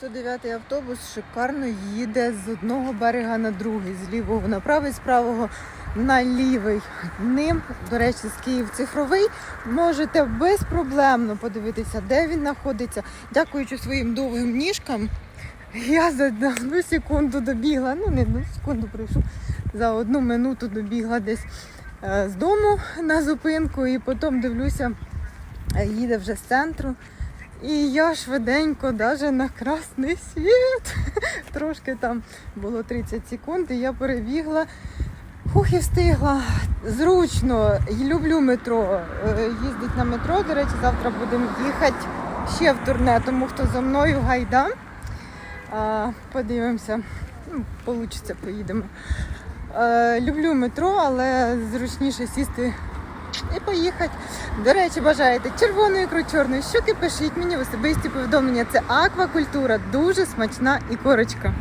109 автобус шикарно їде з одного берега на другий, з лівого на правий, з правого на лівий. Ним, до речі, з Київ цифровий. Можете безпроблемно подивитися, де він знаходиться. Дякуючи своїм довгим ніжкам. Я за одну секунду добігла, ну не одну секунду прийшов, за одну минуту добігла десь е, з дому на зупинку і потім дивлюся, е, їде вже з центру. І я швиденько, навіть на красний світ, трошки там було 30 секунд, і я перебігла. Хух і встигла. Зручно. Люблю метро. Е, Їздить на метро. До речі, завтра будемо їхати ще в турне, тому хто за мною гайда. Подивимося. Ну, Получиться, поїдемо. Е, люблю метро, але зручніше сісти і поїхати. До речі, бажаєте червоної ікру, чорної щуки, пишіть мені в особисті повідомлення. Це аквакультура, дуже смачна і корочка.